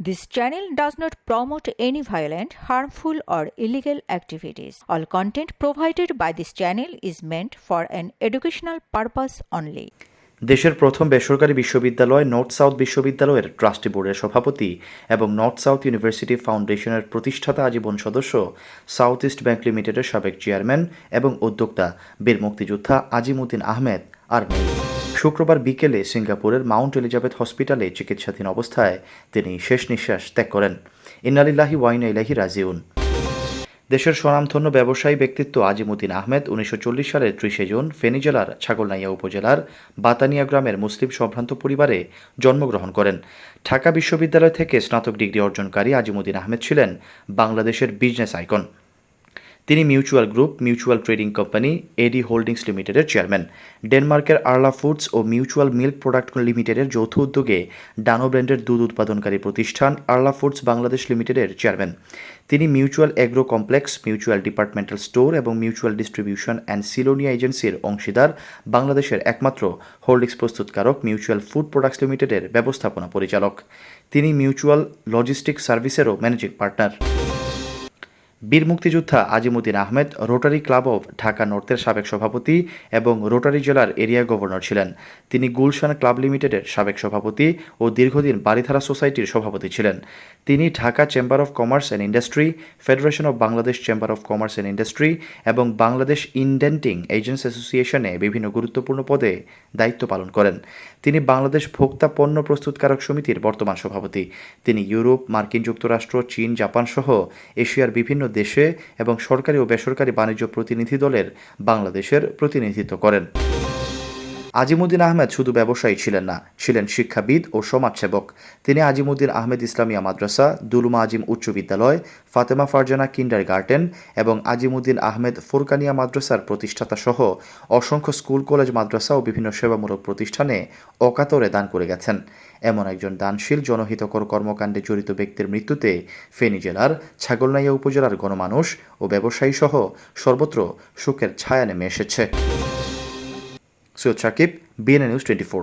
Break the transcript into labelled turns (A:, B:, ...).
A: This channel does not promote any violent, harmful, or illegal activities. All content provided by this channel is meant for an educational purpose only.
B: দেশের প্রথম বেসরকারি বিশ্ববিদ্যালয় north south বিশ্ববিদ্যালয়ের trustee বোর্ডের সভাপতি এবং north south university ফাউন্ডেশনের প্রতিষ্ঠাতা আজীবন সদস্য সাউথ ইস্ট ব্যাংক লিমিটেডের সাবেক চেয়ারম্যান এবং উদ্যোক্তা বীর মুক্তিযোদ্ধা আজিমুদ্দিন আহমেদ আর শুক্রবার বিকেলে সিঙ্গাপুরের মাউন্ট এলিজাবেথ হসপিটালে চিকিৎসাধীন অবস্থায় তিনি শেষ নিঃশ্বাস ত্যাগ করেন। ইন্নালিল্লাহি ওয়াইন ইলাহি রাজিউন। দেশের স্বনামধন্য ব্যবসায়ী ব্যক্তিত্ব আজিমুদ্দিন আহমেদ উনিশশো চল্লিশ সালের ত্রিশে জুন ফেনী জেলার ছাগলনাইয়া উপজেলার বাতানিয়া গ্রামের মুসলিম সম্ভ্রান্ত পরিবারে জন্মগ্রহণ করেন। ঢাকা বিশ্ববিদ্যালয় থেকে স্নাতক ডিগ্রি অর্জনকারী আজিমুদ্দিন আহমেদ ছিলেন বাংলাদেশের বিজনেস আইকন। তিনি mutual group, mutual trading company, AD holdings লিমিটেডের চেয়ারম্যান। ডেনমার্কের আরলা ফুডস ও মিউচুয়াল মিল্ক প্রোডাক্ট লিমিটেডের যৌথ উদ্যোগে ডানো ব্র্যান্ডের দুধ উৎপাদনকারী প্রতিষ্ঠান আরলা ফুডস বাংলাদেশ লিমিটেডের চেয়ারম্যান। তিনি mutual agro complex, mutual departmental store এবং মিউচুয়াল ডিস্ট্রিবিউশন অ্যান্ড সিলোনিয়া এজেন্সির অংশীদার বাংলাদেশের একমাত্র হোল্ডিংস প্রস্তুতকারক মিউচুয়াল ফুড প্রোডাক্টস লিমিটেডের ব্যবস্থাপনা পরিচালক। তিনি মিউচুয়াল লজিস্টিক সার্ভিসেরও ম্যানেজিং পার্টনার। বীর মুক্তিযোদ্ধা Azimuddin Ahmed Rotary club of Dhaka নর্থের সাবেক সভাপতি এবং রোটারি জেলার এরিয়া গভর্নর ছিলেন। তিনি গুলশান ক্লাব লিমিটেডের সাবেক সভাপতি ও দীর্ঘদিন বারিধারা সোসাইটির সভাপতি ছিলেন। তিনি Dhaka chamber of commerce and industry, federation of Bangladesh chamber of commerce and industry এবং বাংলাদেশ ইন্ডেন্টিং এজেন্টস অ্যাসোসিয়েশনে বিভিন্ন গুরুত্বপূর্ণ পদে দায়িত্ব পালন করেন। তিনি বাংলাদেশ ভোক্তা পণ্য প্রস্তুতকারক সমিতির বর্তমান সভাপতি। তিনি ইউরোপ, মার্কিন যুক্তরাষ্ট্র, চীন জাপান সহ এশিয়ার বিভিন্ন দেশে এবং সরকারি ও বেসরকারি বাণিজ্য প্রতিনিধি দলের বাংলাদেশের প্রতিনিধিত্ব করেন। আজিমুদ্দিন আহমেদ শুধু ব্যবসায়ী ছিলেন না, ছিলেন শিক্ষাবিদ ও সমাজসেবক। তিনি আজিমুদ্দিন আহমেদ ইসলামিয়া মাদ্রাসা, দুলুমা আজিম উচ্চ বিদ্যালয়, ফাতেমা ফারজানা কিন্ডার গার্ডেন এবং আজিমুদ্দিন আহমেদ ফুরকানিয়া মাদ্রাসার প্রতিষ্ঠাতা সহ অসংখ্য স্কুল, কলেজ, মাদ্রাসা ও বিভিন্ন সেবামূলক প্রতিষ্ঠানে অকাতরে দান করে গেছেন। এমন একজন দানশীল, জনহিতকর কর্মকাণ্ডে জড়িত ব্যক্তির মৃত্যুতে ফেনী জেলার ছাগলনাইয়া উপজেলার গণমানুষ ও ব্যবসায়ী সহ সর্বত্র শোকের ছায়া নেমে এসেছে। Syed Sakib BNA news twenty four